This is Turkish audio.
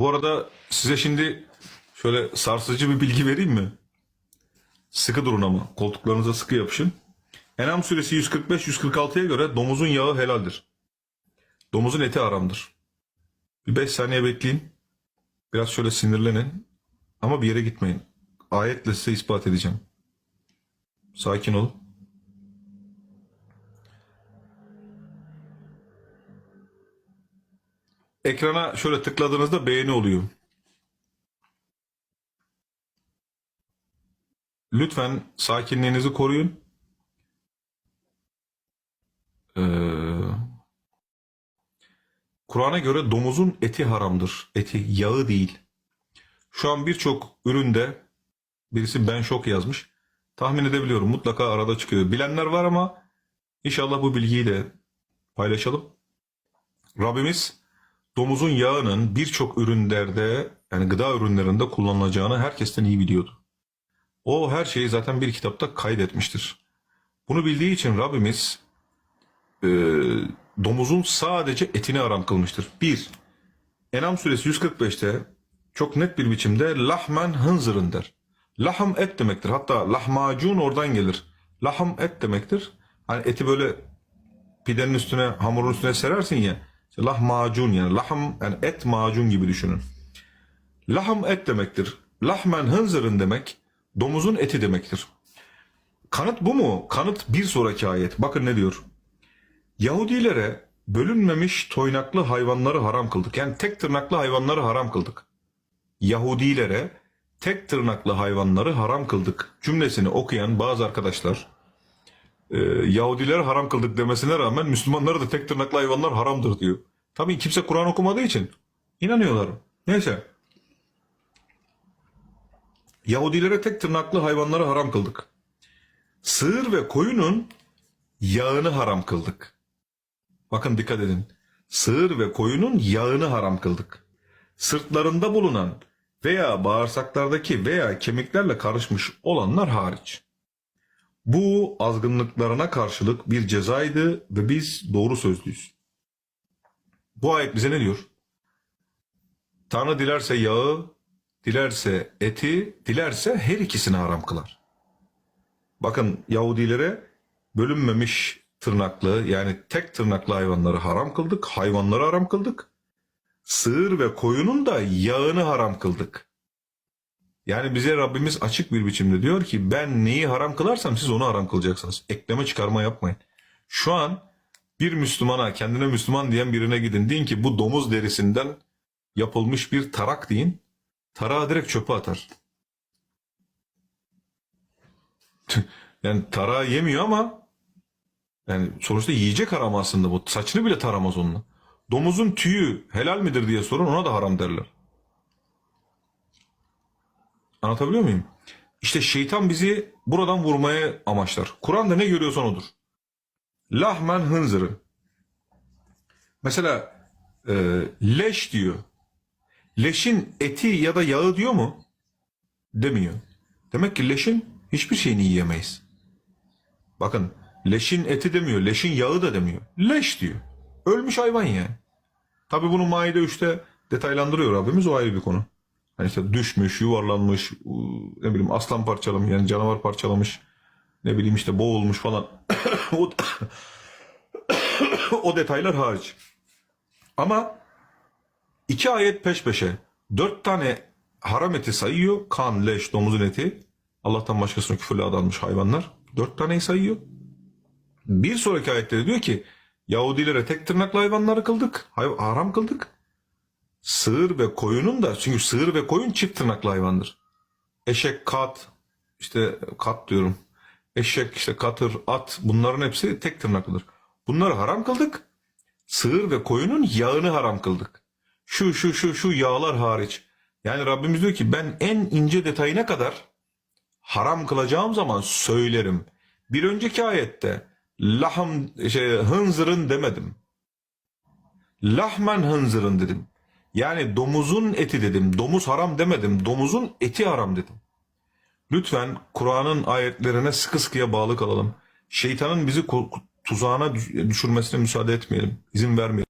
Bu arada size şimdi şöyle sarsıcı bir bilgi vereyim mi? Sıkı durun ama. Koltuklarınıza sıkı yapışın. Enam suresi 145-146'ya göre domuzun yağı helaldir. Domuzun eti haramdır. Bir 5 saniye bekleyin. Biraz şöyle sinirlenin. Ama bir yere gitmeyin. Ayetle size ispat edeceğim. Sakin olun. Ekrana şöyle tıkladığınızda beğeni oluyor. Lütfen sakinliğinizi koruyun. Ee, Kur'an'a göre domuzun eti haramdır. Eti yağı değil. Şu an birçok üründe birisi ben şok yazmış. Tahmin edebiliyorum mutlaka arada çıkıyor. Bilenler var ama inşallah bu bilgiyi de paylaşalım. Rabbimiz domuzun yağının birçok ürünlerde yani gıda ürünlerinde kullanılacağını herkesten iyi biliyordu. O her şeyi zaten bir kitapta kaydetmiştir. Bunu bildiği için Rabbimiz e, domuzun sadece etini haram kılmıştır. Bir, Enam suresi 145'te çok net bir biçimde lahmen hınzırın der. Lahm et demektir. Hatta lahmacun oradan gelir. Lahm et demektir. Hani eti böyle pidenin üstüne, hamurun üstüne serersin ya. İşte lahmacun yani lahm yani et macun gibi düşünün. Lahm et demektir. Lahmen hınzırın demek domuzun eti demektir. Kanıt bu mu? Kanıt bir sonraki ayet. Bakın ne diyor. Yahudilere bölünmemiş toynaklı hayvanları haram kıldık. Yani tek tırnaklı hayvanları haram kıldık. Yahudilere tek tırnaklı hayvanları haram kıldık cümlesini okuyan bazı arkadaşlar e, Yahudiler haram kıldık demesine rağmen Müslümanlara da tek tırnaklı hayvanlar haramdır diyor. Tabii kimse Kur'an okumadığı için inanıyorlar. Neyse. Yahudilere tek tırnaklı hayvanları haram kıldık. Sığır ve koyunun yağını haram kıldık. Bakın dikkat edin. Sığır ve koyunun yağını haram kıldık. Sırtlarında bulunan veya bağırsaklardaki veya kemiklerle karışmış olanlar hariç. Bu azgınlıklarına karşılık bir cezaydı ve biz doğru sözlüyüz. Bu ayet bize ne diyor? Tanrı dilerse yağı, dilerse eti, dilerse her ikisini haram kılar. Bakın Yahudilere bölünmemiş tırnaklı yani tek tırnaklı hayvanları haram kıldık, hayvanları haram kıldık. Sığır ve koyunun da yağını haram kıldık. Yani bize Rabbimiz açık bir biçimde diyor ki ben neyi haram kılarsam siz onu haram kılacaksınız. Ekleme çıkarma yapmayın. Şu an bir Müslümana kendine Müslüman diyen birine gidin. Deyin ki bu domuz derisinden yapılmış bir tarak deyin. Tarağı direkt çöpe atar. Yani tarağı yemiyor ama yani sonuçta yiyecek haram aslında bu. Saçını bile taramaz onunla. Domuzun tüyü helal midir diye sorun ona da haram derler. Anlatabiliyor muyum? İşte şeytan bizi buradan vurmaya amaçlar. Kur'an'da ne görüyorsan odur. Lahmen hınzırı. Mesela e, leş diyor. Leşin eti ya da yağı diyor mu? Demiyor. Demek ki leşin hiçbir şeyini yiyemeyiz. Bakın leşin eti demiyor, leşin yağı da demiyor. Leş diyor. Ölmüş hayvan yani. Tabi bunu Maide 3'te detaylandırıyor Rabbimiz o ayrı bir konu. Hani işte düşmüş, yuvarlanmış, ne bileyim aslan parçalamış yani canavar parçalamış. Ne bileyim işte boğulmuş falan. o, o detaylar hariç. Ama iki ayet peş peşe dört tane haram eti sayıyor. Kan, leş, domuzun eti. Allah'tan başkasına küfürle adanmış hayvanlar. Dört taneyi sayıyor. Bir sonraki ayette de diyor ki Yahudilere tek tırnaklı hayvanları kıldık. haram kıldık. Sığır ve koyunun da çünkü sığır ve koyun çift tırnaklı hayvandır. Eşek, kat, işte kat diyorum. Eşek, işte katır, at bunların hepsi tek tırnaklıdır. Bunları haram kıldık. Sığır ve koyunun yağını haram kıldık. Şu şu şu şu yağlar hariç. Yani Rabbimiz diyor ki ben en ince detayına kadar haram kılacağım zaman söylerim. Bir önceki ayette lahm şey hınzırın demedim. Lahmen hınzırın dedim. Yani domuzun eti dedim. Domuz haram demedim. Domuzun eti haram dedim. Lütfen Kur'an'ın ayetlerine sıkı sıkıya bağlı kalalım. Şeytanın bizi tuzağına düş- düşürmesine müsaade etmeyelim. İzin vermeyelim.